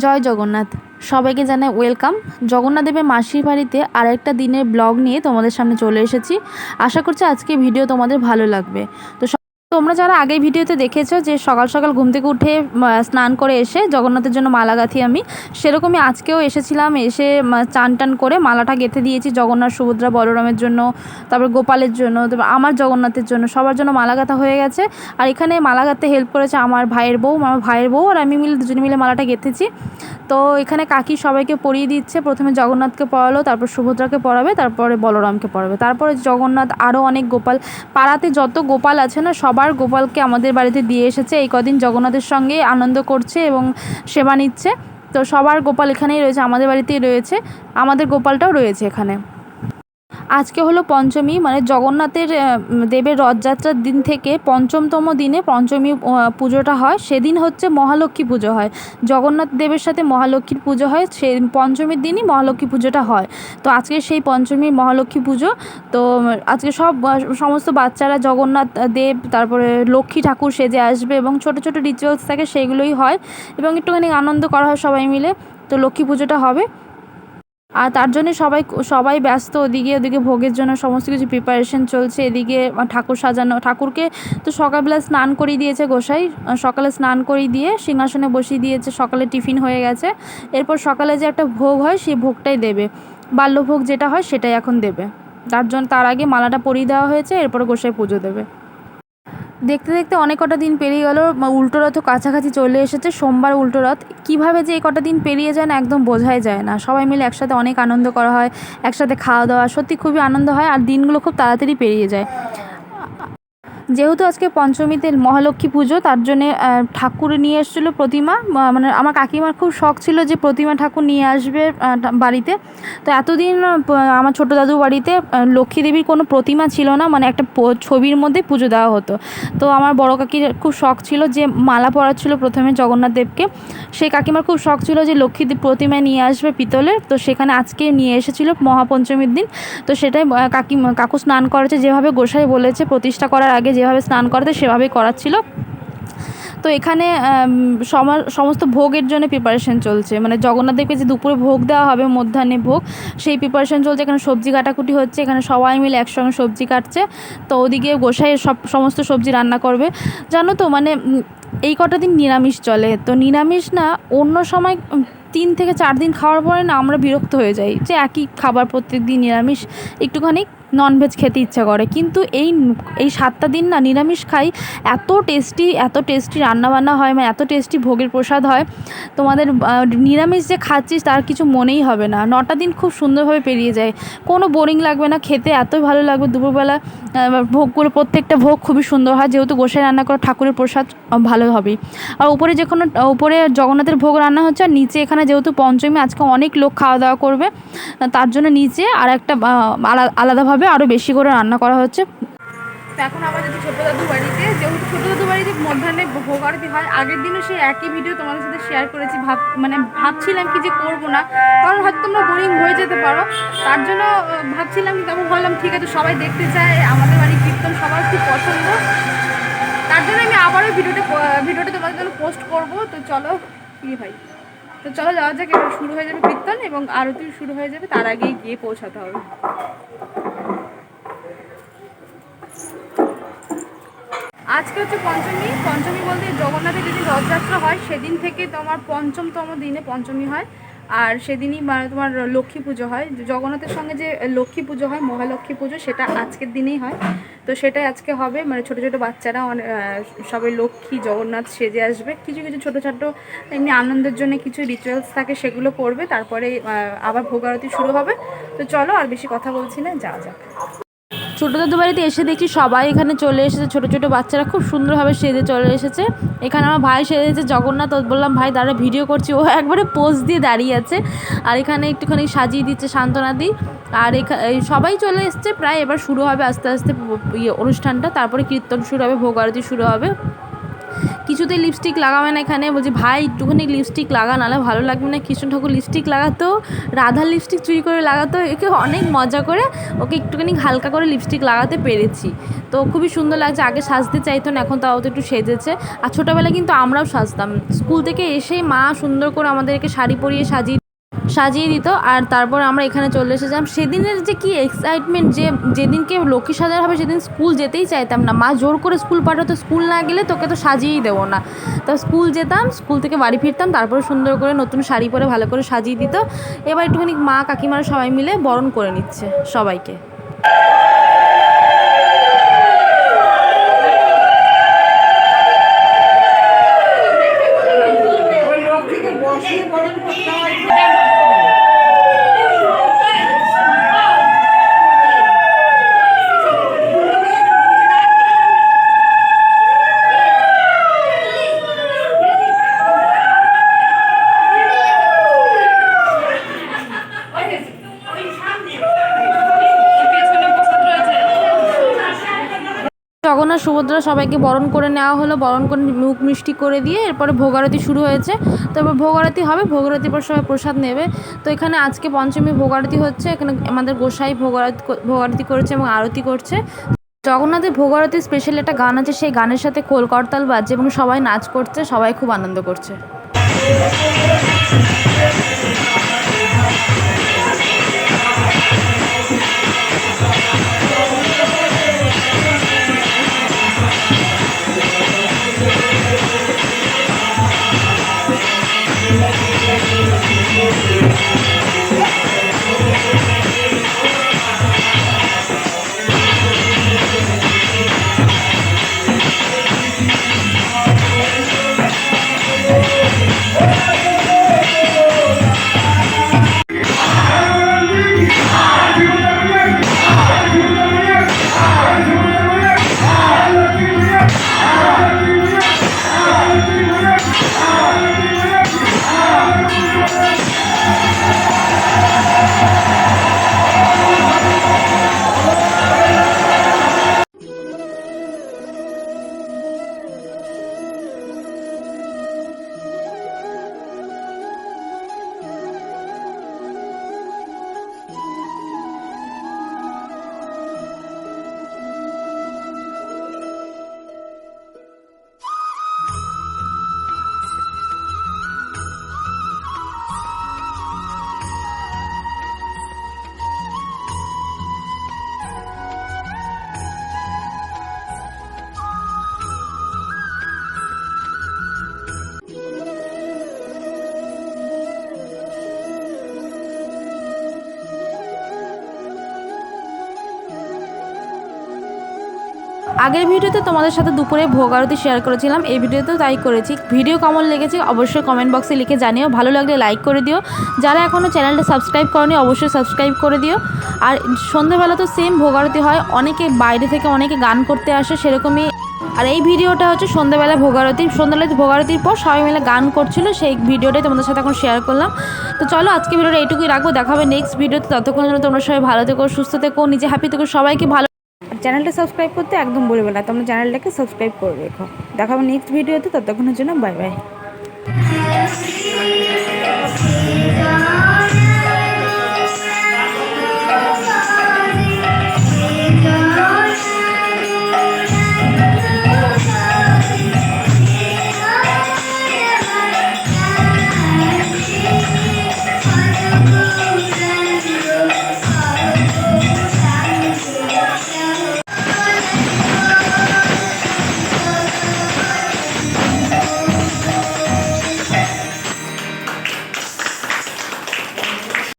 জয় জগন্নাথ। সবাইকে জানাই ওয়েলকাম। জগন্নাথ দেবের মাসির বাড়িতে আরেকটা দিনের ব্লগ নিয়ে তোমাদের সামনে চলে এসেছি। আশা করছি আজকে ভিডিও তোমাদের ভালো লাগবে। তো তোমরা যারা আগেই ভিডিওতে দেখেছ যে সকাল সকাল ঘুম থেকে উঠে স্নান করে এসে, জগন্নাথের জন্য মালা গাঁথি আমি, সেরকমই আজকেও এসেছিলাম, এসে চান টান করে মালাটা গেঁথে দিয়েছি জগন্নাথ, সুভদ্রা, বলরামের জন্য, তারপর গোপালের জন্য, তারপর আমার জগন্নাথের জন্য, সবার জন্য মালা গাঁথা হয়ে গেছে। আর এখানে মালা গাঁথতে হেল্প করেছে আমার ভাইয়ের বউ, আমার ভাইয়ের বউ আর আমি মিলে দুজনে মিলে মালাটা গেঁথেছি। তো এখানে কাকি সবাইকে পরিয়ে দিচ্ছে, প্রথমে জগন্নাথকে পড়ালো, তারপর সুভদ্রাকে পড়াবে, তারপরে বলরামকে পড়াবে। তারপরে জগন্নাথ আরও অনেক গোপাল, পাড়াতে যত গোপাল আছে না, সবার গোপালকে আমাদের বাড়িতে দিয়ে এসেছে। এই কদিন জগন্নাথের সঙ্গে আনন্দ করছে এবং সেবা নিচ্ছে। তো সবার গোপাল এখানেই রয়েছে, আমাদের বাড়িতেই রয়েছে। আমাদের গোপালটাও রয়েছে এখানে। আজকে হলো পঞ্চমী মানে জগন্নাথের দেবের রথযাত্রার দিন থেকে পঞ্চমতম দিনে পঞ্চমী পুজোটা হয়। সেদিন হচ্ছে মহালক্ষ্মী পুজো হয়। জগন্নাথ দেবের সাথে মহালক্ষ্মীর পুজো হয়। সে পঞ্চমীর দিনই মহালক্ষ্মী পুজোটা হয়। তো আজকে সেই পঞ্চমীর মহালক্ষ্মী পুজো। তো আজকে সব সমস্ত বাচ্চারা জগন্নাথ, দেব, তারপরে লক্ষ্মী ঠাকুর সেজে আসবে এবং ছোট ছোট রিচুয়ালস থাকে সেগুলোই হয় এবং একটুখানি আনন্দ করা হয় সবাই মিলে। তো লক্ষ্মী পুজোটা হবে। আর তার জন্য সবাই সবাই ব্যস্ত, ওদিকে ওদিকে ভোগের জন্য সমস্ত কিছু প্রিপারেশন চলছে, এদিকে ঠাকুর সাজানো, ঠাকুরকে তো সকালবেলা স্নান করিয়ে দিয়েছে গোসাই সকালে স্নান করিয়ে দিয়ে সিংহাসনে বসিয়ে দিয়েছে, সকালে টিফিন হয়ে গেছে, এরপর সকালে যে একটা ভোগ হয় সেই ভোগটাই দেবে, বাল্যভোগ যেটা হয় সেটাই এখন দেবে, তার জন্য তার আগে মালাটা পরিয়ে দেওয়া হয়েছে, এরপর গোসাই পুজো দেবে। দেখতে দেখতে অনেক কটা দিন পেরিয়ে গেল উল্টো রথও কাছাকাছি চলে এসেছে, সোমবার উল্টো রথ। কীভাবে যে এই কটা দিন পেরিয়ে যায় না একদম বোঝাই যায় না। সবাই মিলে একসাথে অনেক আনন্দ করা হয়, একসাথে খাওয়া দাওয়া, সত্যি খুবই আনন্দ হয় আর দিনগুলো খুব তাড়াতাড়ি পেরিয়ে যায়। যেহেতু আজকে পঞ্চমীতে মহালক্ষ্মী পুজো, তার জন্যে ঠাকুর নিয়ে এসেছিল প্রতিমা। মানে আমার কাকিমার খুব শখ ছিল যে প্রতিমা ঠাকুর নিয়ে আসবে বাড়িতে। তো এতদিন আমার ছোটো দাদু বাড়িতে লক্ষ্মী দেবীর কোনো প্রতিমা ছিল না মানে একটা ছবির মধ্যে পুজো দেওয়া হতো। তো আমার বড় কাকির খুব শখ ছিল যে মালা পরাচ্ছিল প্রথমে জগন্নাথ দেবকে। সেই কাকিমার খুব শখ ছিল যে লক্ষ্মী প্রতিমা নিয়ে আসবে পিতলের। তো সেখানে আজকে নিয়ে এসেছিল মহাপঞ্চমীর দিন। তো সেটাই কাকি কাকু স্নান করেছে, যেভাবে গোসাই বলেছে, প্রতিষ্ঠা করার আগে যেভাবে স্নান করাতে সেভাবেই করাচ্ছিল তো এখানে সমস্ত ভোগের জন্য প্রিপারেশন চলছে। মানে জগন্নাথ দেবকে যে দুপুরে ভোগ দেওয়া হবে, মধ্যাহ্নে ভোগ, সেই প্রিপারেশন চলছে। এখানে সবজি কাটাকুটি হচ্ছে। এখানে সবাই মিলে একসঙ্গে সবজি কাটছে। তো ওদিকে গোসাই সব, সমস্ত সবজি রান্না করবে। জানো তো মানে এই কটা দিন নিরামিষ চলে। তো নিরামিষ না, অন্য সময় তিন থেকে চার দিন খাওয়ার পরে না আমরা বিরক্ত হয়ে যাই। যে একই খাবার প্রত্যেক দিন নিরামিষ। একটুখানি ননভেজ খেতে ইচ্ছা করে। কিন্তু এই এই সাতটা দিন না নিরামিষ খাই এত টেস্টি এত টেস্টি রান্নাবান্না হয় মানে এত টেস্টি ভোগের প্রসাদ হয়। তোমাদের নিরামিষ যে খাচ্ছিস তার কিছু মনেই হবে না। নটা দিন খুব সুন্দরভাবে পেরিয়ে যায়। কোনো বোরিং লাগবে না খেতে এতই ভালো লাগবে। দুপুরবেলা ভোগগুলো প্রত্যেকটা ভোগ খুবই সুন্দর হয়। যেহেতু গোসাই রান্না করা ঠাকুরের প্রসাদ ভালো হবেই। আর উপরে যে কোনো উপরে জগন্নাথের ভোগ রান্না হচ্ছে আর নিচে এখানে যেহেতু পঞ্চমী আজকে অনেক লোক খাওয়া দাওয়া করবে তার জন্য নিচে আর একটা আহ, আলাদাভাবে আরও বেশি করে রান্না করা হচ্ছে। এখন আবার যদি ছোটো দাদু বাড়িতে, যেহেতু ছোটো দাদু বাড়িতে মধ্যাহ্নে ভোগ আরতি হয়, আগের দিনও সেই একই ভিডিও তোমাদের সাথে শেয়ার করেছি, ভাব মানে ভাবছিলাম কি যে করব না, কারণ হয়তো তোমরা বোরিং হয়ে যেতে পারো। তার জন্য ভাবছিলাম তারপর ভাবলাম, ঠিক আছে, সবাই দেখতে চায়, আমাদের বাড়ির কীর্তন সবার খুব পছন্দ। তার জন্য আমি আবারও ভিডিওটা ভিডিওটা তোমাদের জন্য পোস্ট করব। তো চলো, কি ভাই? তো চলো, যাওয়া যাক, এবার শুরু হয়ে যাবে কীর্তন এবং আরতি শুরু হয়ে যাবে, তার আগেই গিয়ে পৌঁছাতে হবে। আজকে হচ্ছে পঞ্চমী। পঞ্চমী বলতে জগন্নাথের যেদিন রথযাত্রা হয়, সেদিন থেকে তোমার পঞ্চমতম দিনে পঞ্চমী হয়। আর সেদিনই মানে তোমার লক্ষ্মী পুজো হয়। জগন্নাথের সঙ্গে যে লক্ষ্মী পুজো হয়, মহালক্ষ্মী পুজো, সেটা আজকের দিনেই হয়। তো সেটাই আজকে হবে। মানে ছোটো ছোটো বাচ্চারা সবাই লক্ষ্মী, জগন্নাথ সেজে আসবে। কিছু কিছু ছোটো ছোটো এমনি আনন্দের জন্য কিছু রিচুয়ালস থাকে, সেগুলো করবে। তারপরে আবার ভোগ আরতি শুরু হবে। তো চলো আর বেশি কথা বলছি না যা যাক। ছোটো দাদু বাড়িতে এসে দেখি সবাই এখানে চলে এসেছে। ছোটো ছোটো বাচ্চারা খুব সুন্দরভাবে সেজে চলে এসেছে। এখানে আমার ভাই সেজেছে জগন্নাথ বললাম, ভাই, দাঁড়া ভিডিও করছি। ও একবারে পোজ দিয়ে দাঁড়িয়ে আছে। আর এখানে একটুখানি সাজিয়ে দিচ্ছে সান্ত্বনা দি। আর সবাই চলে এসছে, প্রায় এবার শুরু হবে আস্তে আস্তে ইয়ে অনুষ্ঠানটা। তারপরে কীর্তন শুরু হবে ভোগ আরতি শুরু হবে। কিছুতেই লিপস্টিক লাগাবে না এখানে। বলছি, ভাই, একটুখানি লিপস্টিক লাগা, নাহলে ভালো লাগবে না। কৃষ্ণ ঠাকুর লিপস্টিক লাগাতো রাধার লিপস্টিক চুরি করে লাগাতো, একে অনেক মজা করে ওকে একটুখানি হালকা করে লিপস্টিক লাগাতে পেরেছি। তো খুবই সুন্দর লাগছে, আগে সাজতে চাইতো না, এখন তাও তো একটু সেজেছে। আর ছোটোবেলায় কিন্তু আমরাও সাজতাম। স্কুল থেকে এসেই মা সুন্দর করে আমাদেরকে শাড়ি পরিয়ে সাজিয়ে সাজিয়ে দিত, আর তারপর আমরা এখানে চলে এসেছিলাম। সেদিনের যে কি এক্সাইটমেন্ট যে যেদিনকে লক্ষ্মী সাজার হবে, সেদিন স্কুল যেতেই চাইতাম না। মা জোর করে স্কুল পাঠাতো স্কুল না গেলে তোকে তো সাজিয়েই দেবো না। তো স্কুল যেতাম স্কুল থেকে বাড়ি ফিরতাম, তারপরে সুন্দর করে নতুন শাড়ি পরে ভালো করে সাজিয়ে দিত। এবার একটুখানি মা কাকিমারা সবাই মিলে বরণ করে নিচ্ছে সবাইকে। জগন্নাথ সুভদ্রা সবাইকে বরণ করে নেওয়া হলো, বরণ করে মুখ মিষ্টি করে দিয়ে এরপরে ভোগারতি শুরু হয়েছে। তো এবার ভোগারতি হবে, ভোগারতির পর সবাই প্রসাদ নেবে। তো এখানে আজকে পঞ্চমী ভোগারতি হচ্ছে, এখানে আমাদের গোসাই ভোগারতি ভোগারতি করেছে এবং আরতি করছে। জগন্নাথের ভোগারতি স্পেশাল একটা গান আছে, সেই গানের সাথে খোল করতাল এবং সবাই নাচ করছে, সবাই খুব আনন্দ করছে। আগের ভিডিওতে তোমাদের সাথে দুপুরে ভোগ আরতি শেয়ার করেছিলাম, এই ভিডিওতেও তাই করেছি। ভিডিও কেমন লেগেছে অবশ্যই কমেন্ট বক্সে লিখে জানিও। ভালো লাগলে লাইক করে দিও। যারা এখনও চ্যানেলটা সাবস্ক্রাইব করনি, অবশ্যই সাবস্ক্রাইব করে দিও। আর সন্ধ্যেবেলা তো সেম ভোগ আরতি হয়, অনেকে বাইরে থেকে অনেকে গান করতে আসে সেরকমই। আর এই ভিডিওটা হচ্ছে সন্ধ্যাবেলা ভোগারতি সন্ধ্যাবেলা ভোগারতির পর সবাই মিলে গান করছিল, সেই ভিডিওটাই তোমাদের সাথে এখন শেয়ার করলাম। তো চলো আজকে ভিডিওটা এইটুকুই রাখব দেখা হবে নেক্সট ভিডিওতে। ততক্ষণ জন্য তোমরা সবাই ভালো থেকো, সুস্থ থেকো, নিজে হ্যাপি থেকো, সবাইকে ভালো চ্যানেলটা সাবস্ক্রাইব করতে একদম বলবে না, তোমরা চ্যানেলটাকে সাবস্ক্রাইব করে রেখো। দেখো নেক্সট ভিডিওতে ততক্ষণের জন্য বাই বাই